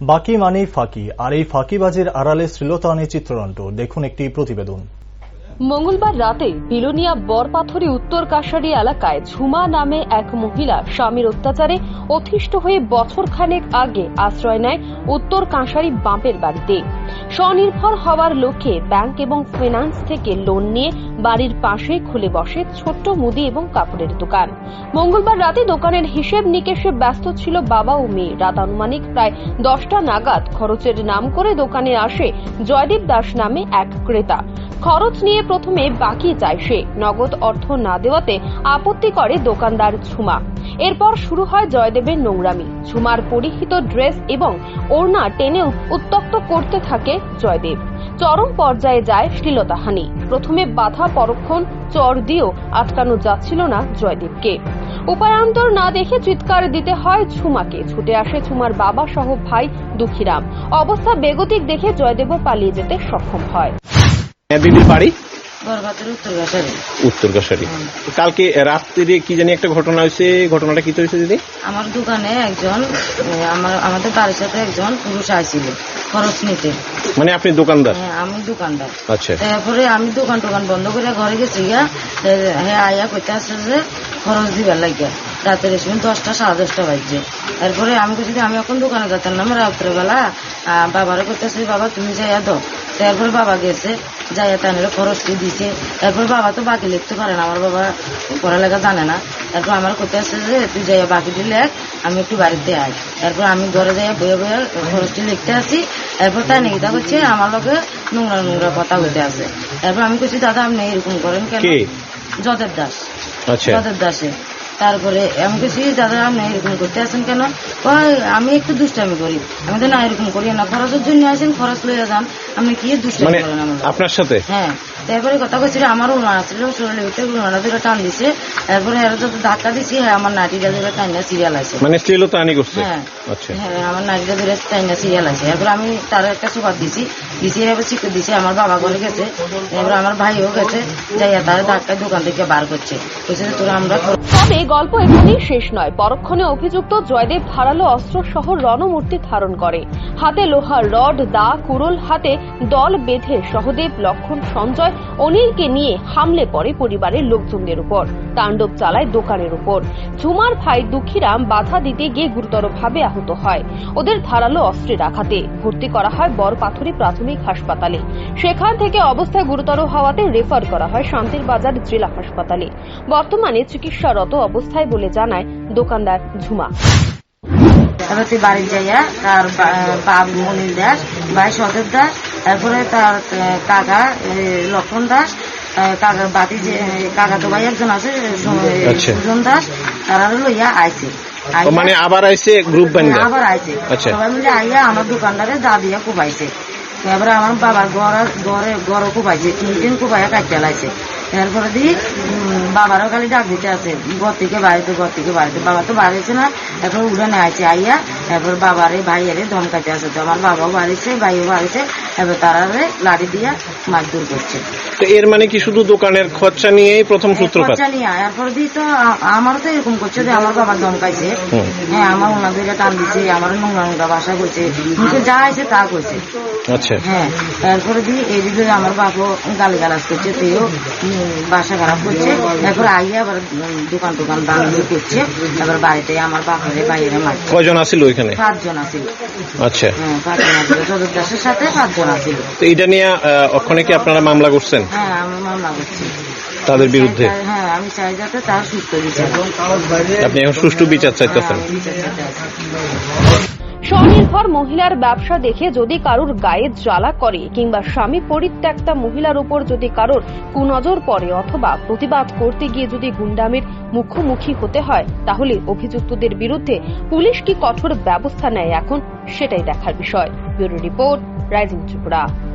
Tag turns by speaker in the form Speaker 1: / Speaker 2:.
Speaker 1: বাকি মানেই ফাঁকি, আর এই ফাঁকিবাজের আড়ালে শ্লীলতাহানি চিত্রনাট্য দেখুন একটি প্রতিবেদন।
Speaker 2: মঙ্গলবার রাতে বিলোনিয়া বরপাথরি উত্তর কাশারি এলাকায় ঝুমা নামে এক মহিলা স্বামীর অত্যাচারে অতিষ্ঠ হয়ে বছর খানেক আগে আশ্রয় নেয় উত্তর কাঁসারি বাঁপের বাড়িতে। স্বনির্ভর হওয়ার লক্ষ্যে ব্যাংক এবং ফিনান্স থেকে লোন নিয়ে বাড়ির পাশে খুলে বসে ছোট্ট মুদি এবং কাপড়ের দোকান। মঙ্গলবার রাতে দোকানের হিসেব নিকেশে ব্যস্ত ছিল বাবা ও মেয়ে। রাত আনুমানিক প্রায় দশটা নাগাদ খরচের নাম করে দোকানে আসে জয়দীপ দাস নামে এক ক্রেতা। খরচ নিয়ে প্রথমে বাকি চায় সে। নগদ অর্থ না দেওয়াতে আপত্তি করে দোকানদার ঝুমা। এরপর শুরু হয় জয়দেবের নোংরামি। ঝুমার পরিহিত ড্রেস এবং ওড়না টেনে উত্তক্ত করতে থাকে জয়দেব। চরম পর্যায়ে যায় শ্লীলতাহানি। প্রথমে বাধা পরক্ষণ, চর দিয়েও আটকানো যাচ্ছিল না জয়দেবকে। উপায়ান্তর না দেখে চিৎকার দিতে হয় ঝুমাকে। ছুটে আসে ঝুমার বাবা সহ ভাই দুঃখীরাম। অবস্থা বেগতিক দেখে জয়দেবও পালিয়ে যেতে সক্ষম হ্যাঁ।
Speaker 3: দিদির বাড়ি?
Speaker 4: উত্তর গাছারে
Speaker 3: কালকে রাত্রিরে কি জানি একটা ঘটনা হয়েছে। ঘটনাটা কি হয়েছে দিদি?
Speaker 4: আমার দোকানে একজন আমার আমাদের বাড়ির সাথে একজন পুরুষ আইছিল খরচ নিতে।
Speaker 3: মানে আপনি দোকানদার?
Speaker 4: হ্যাঁ, আমি দোকানদার।
Speaker 3: আচ্ছা।
Speaker 4: তারপরে আমি দোকান টোকান বন্ধ করে ঘরে গেছি গিয়া হ্যাঁ আইয়া কইতে আসছে যে খরচ দিবার লাগিয়া রাতের সময় দশটা সাড়ে দশটা বাজছে। তারপরে আমি কইছি আমি এখন দোকানে যেতাম না। রাত্রেবেলা আহ, বাবারে কইতেছি বাবা তুমি যাইয়া দাও। তারপরে বাবা গেছে যাইয়া তানের খরচটি দিছে। তারপর বাবা তো বাকি লিখতে পারে না আমার বাবা পড়ালেখা জানে না। তারপর আমার করতে আসছে যে তুই যাইয়া বাকি দিলে আমি একটু বাড়িতে আই তারপর আমি ঘরে যাই বয়ে বয়ে খরচটি লিখতে আসি। এরপর তাই নিকিতা করছে আমার লগে নোংরা নোংরা কথা হইতে আছে। তারপর আমি কইছি দাদা আপনি এরকম করেন কেন? যদেব দাস।
Speaker 3: আচ্ছা।
Speaker 4: যদেব দাসে। তারপরে এমন কিছু দাদা আপনি এরকম করতে আসেন কেন? আমি একটু দুষ্টামি করি। আমি তো না এরকম করি না। খরচের জন্য আসেন খরচ লইয়া যান। আপনি কি দুষ্টামি
Speaker 3: মানে
Speaker 4: করেন
Speaker 3: আপনার সাথে?
Speaker 4: হ্যাঁ। তারপরে কথা কইছিল আমারও উনান আসছিল শরীরের ভিতরে উনানা ধরে টান দিছে। তারপরে এরা যত ধাক্কা দিছি হ্যাঁ আমার নাটিটা ধরে টাইনা সিরিয়াল আছে।
Speaker 3: মানে শ্লীলতাহানি করছে?
Speaker 4: হ্যাঁ।
Speaker 3: আচ্ছা।
Speaker 4: হ্যাঁ আমার নাটিটা ধরে টাইনা সিরিয়াল আছে। এরপর আমি তার একটা সুপার দিছি। দিছি এবার শিখে দিছি আমার বাবা ঘরে গেছে এবার আমার ভাইও গেছে যাইয়া তার ধাক্কায় দোকান থেকে বার করছে। যে তোরা আমরা
Speaker 2: তবে গল্প এখানেই শেষ নয়। পরক্ষণে অভিযুক্ত জয়দেব ধারালো অস্ত্র সহ রণমূর্তি ধারণ করে। হাতে লোহার রড দা কুরল হাতে দল বেঁধে সহদেব লক্ষণ সঞ্জয় অনিলকে নিয়ে হামলে পড়ে পরিবারের লোকজনদের উপর। তাণ্ডব চালায় দোকানের উপর। ঝুমার ভাই দুঃখীরাম বাধা দিতে গিয়ে গুরুতরভাবে আহত হয়। ওদের ধারালো অস্ত্রের আঘাতে ভর্তি করা হয় বরপাথরি প্রাথমিক হাসপাতালে। সেখান থেকে অবস্থা গুরুতর হওয়াতে রেফার করা হয় শান্তির বাজার জেলা হাসপাতালে। বর্তমানে চিকিৎসারত অবস্থায় বলে জানায় দোকানদার ঝুমা।
Speaker 4: তারপর বাড়ি যাইয়া তার দাস, ভাই দাস, তারপরে তার কাকা লক্ষণ দাস আহ, বাতি যে কাকা তো ভাই একজন আছে
Speaker 3: আচ্ছা।
Speaker 4: সুজন দাস তারা লইয়া আইছে
Speaker 3: মানে আবার আইছে গ্রুপ ব্যান্ডার
Speaker 4: আবার আইছে
Speaker 3: আচ্ছা।
Speaker 4: সবাই মিলে আইয়া আমার দোকানদারে দা দিয়া কুবাইছে এবারে আমার বাবার ঘর ঘরে কুবাইছে তিন দিন কুবাইয়া কাটিয়ে লাইছে এরপরে দি বাবারও খালি ডাক দিতে আছে। ঘর থেকে বাড়িতে ঘর থেকে বাড়িতে। বাবা তো বাড়িছে না এখন উড়ে নিয়ে আইছে আইয়া এরপর বাবারে ভাইয়ারে ধমকাতে আছে। তো আমার বাবাও বাড়িছে ভাইও বাড়িছে। এবার তারারে লাড়ি দিয়া মারধর করছে।
Speaker 3: তো এর মানে কি শুধু দোকানের খরচা নিয়েই প্রথম সূত্রপাত?
Speaker 4: খরচা নিয়ে আয়। এরপর দি তো আমারও তো এরকম করছে যে আমার বাবা ধমকাইছে
Speaker 3: হুম।
Speaker 4: হ্যাঁ আমার ওনার দিকে টান দিছে আমার নোংরা নোংরা বাসা করছে মুখে যা আছে তা করছে।
Speaker 3: আচ্ছা।
Speaker 4: হ্যাঁ তারপরে দিয়ে এদিকে আমার বাপও গালি গালাজ করছে তুইও বাসা খারাপ করছে। তারপর আইয়া আবার দোকান টোকান বাংলো করছে। তারপর বাড়িতে আমার বাপরে বাইরে মারছে
Speaker 3: কয়জন আছিল ওইখানে?
Speaker 4: পাঁচজন আছিল।
Speaker 3: আচ্ছা।
Speaker 4: হ্যাঁ পাঁচজন আছিল। সদর দাসের সাথে পাঁচজন
Speaker 3: তো এটা নিয়ে ওখানে কি আপনারা মামলা করছেন?
Speaker 4: হ্যাঁ আমি মামলা করছি।
Speaker 3: তাদের বিরুদ্ধে?
Speaker 4: হ্যাঁ আমি চাই যাতে তার সুস্থ বিচার
Speaker 3: আপনি এখন সুষ্ঠু বিচার চাইতেছেন।
Speaker 4: হ্যাঁ।
Speaker 2: স্বনির্ভর মহিলার ব্যবসা দেখে যদি কারুর গায়ে জ্বালা করে কিংবা স্বামী পরিত্যক্তা মহিলার উপর যদি কারোর কুনজর পড়ে অথবা প্রতিবাদ করতে গিয়ে যদি গুন্ডামির মুখোমুখি হতে হয় তাহলে অভিযুক্তদের বিরুদ্ধে পুলিশ কি কঠোর ব্যবস্থা নেয় এখন সেটাই দেখার বিষয়। Bureau Report, Rising Tripura.